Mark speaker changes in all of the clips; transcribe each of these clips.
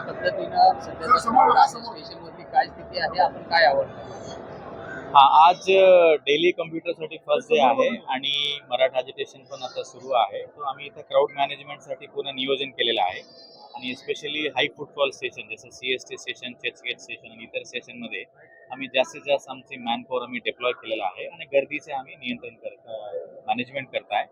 Speaker 1: पद्धतीनं सध्याचा स्टेशनवरती काय स्थिती आहे आपण काय आवडतं?
Speaker 2: हा आज डेली कम्प्युटरसाठी फर्स्ट डे आहे आणि मराठा अजिटेशन पण आता सुरू आहे. तो आम्ही इथं क्राऊड मॅनेजमेंटसाठी पूर्ण नियोजन केलेलं आहे. आणि एस्पेशली हाय फुटबॉल स्टेशन जसं C S T station Churchgate station आणि इतर स्टेशनमध्ये आम्ही जास्तीत जास्त आमची मॅनपॉवर आम्ही डिप्लॉय केलेलं आहे. आणि गर्दीचे आम्ही नियंत्रण करत मॅनेजमेंट करत आहे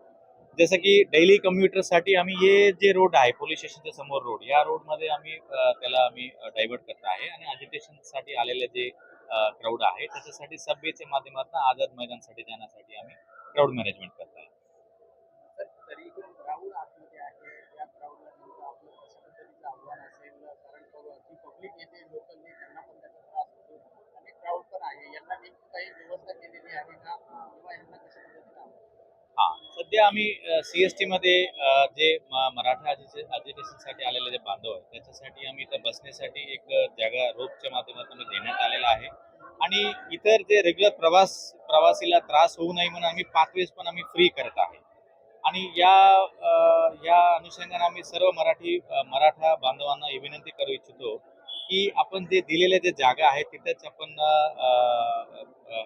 Speaker 2: जसं की डेली कम्युटरसाठी आम्ही हे जे रोड आहे पोलीस स्टेशनच्या समोर रोड या रोडमध्ये आम्ही त्याला आम्ही डायव्हर्ट करत आहे आणि अजिटेशनसाठी आलेले जे क्राऊड आहे त्याच्यासाठी सबवेच्या माध्यमातून आझाद मैदानसाठी जाण्यासाठी आम्ही क्राऊड मॅनेजमेंट करत आहे.
Speaker 1: पब्लिक येते क्राऊड आतमध्ये आहे या क्राऊडला नेमकं आपलं कशा पद्धतीचं आव्हान असेल कारण प- जी पब्लिक येते लोकलनी त्यांना पण त्याचा त्रास होतो आणि क्राऊड पण आहे यांना नेमकी काही व्यवस्था केलेली आहे का किंवा यांना कशा पद्धतीनं आव्हान?
Speaker 2: हा सध्या आम्ही सी एस टीमध्ये जे मराठा अजिटेशनसाठी आलेले जे बांधव आहेत त्याच्यासाठी आम्ही इथं बसण्यासाठी एक जागा रोपच्या माध्यमातून देण्यात आलेला आहे. आणि इतर जे रेग्युलर प्रवास प्रवासीला त्रास होऊ नये म्हणून आम्ही पाथवेज पण आम्ही फ्री करत आहे. आणि या या अनुषंगाने आम्ही सर्व मराठी मराठा बांधवांना ही विनंती करू इच्छितो की आपण जे दिलेले जे जागा आहेत तिथेच आपण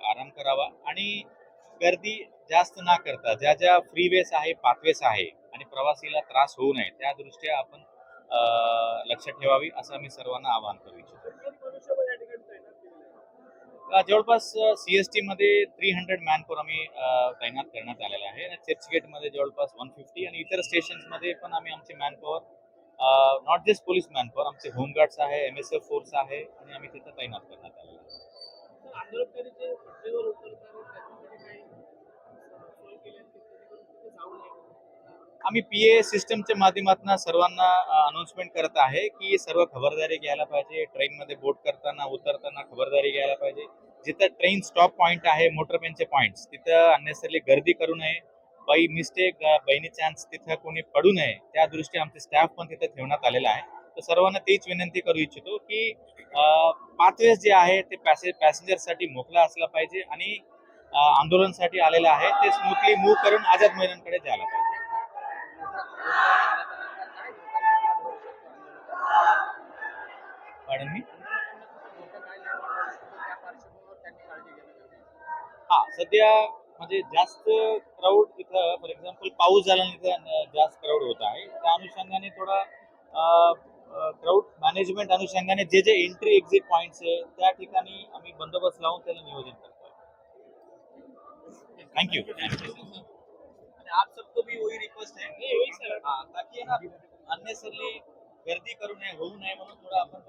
Speaker 2: आराम करावा. आणि गर्दी जास्त ना करता ज्या ज्या फ्रीवेस आहे पाथवेस आहे आणि प्रवासीला त्रास होऊ नये त्या दृष्ट्या आपण लक्षात लक्ष ठेवावी असं आम्ही सर्वांना आवाहन करू इच्छितो. जवळपास सी एसमध्ये थ्री हंड्रेड मॅन आम्ही तैनात करण्यात आलेला आहे. आणि चर्चगेटमध्ये जवळपास वन फिफ्टी आणि इतर स्टेशन्समध्ये पण आम्ही आमचे man power not just police man power आमचे होमगार्ड्स आहे एम एस एफ फोर्स आहे आणि आम्ही तिथं तैनात करण्यात आलेला आहे. आम्ही पी ए सिस्टमच्या माध्यमातून सर्वांना अनाउन्समेंट करत आहे की सर्व खबरदारी घ्यायला पाहिजे. ट्रेनमध्ये बोट करताना उतरताना खबरदारी घ्यायला पाहिजे. जिथं ट्रेन स्टॉप पॉईंट आहे मोटरपेनचे पॉईंट्स तिथं अननेसरली गर्दी करू नये. बाई मिस्टेक बहिणी चान्स तिथं कोणी पडू नये त्या दृष्टी आमचे स्टाफ पण तिथं ठेवण्यात आलेला आहे. तर सर्वांना तीच विनंती करू इच्छितो की पाथवेज जे आहे ते पॅसे पॅसेंजरसाठी मोकला असला पाहिजे आणि आंदोलनसाठी आलेलं आहे. ते स्मूथली मूव्ह करून आझाद मैदानकडे जायला पाहिजे. पॉर्डन मी. हा सध्या म्हणजे जास्त क्राऊड इथं फॉर एक्झाम्पल पाऊस झाल्याने इथं अं, जास्त क्राऊड होत आहे. त्या अनुषंगाने थोडा क्राऊड मॅनेजमेंट अनुषंगाने जे जे एंट्री एक्झिट पॉइंट्स आहे त्या ठिकाणी आम्ही बंदोबस्त लावून त्याला नियोजन करतोय. थँक्यू थँक्यू आणि आप सबको भी वही रिक्वेस्ट है. हाँ, ताकि है ना अननेसरली गर्दी करू नये होऊ नये म्हणून थोडं आपण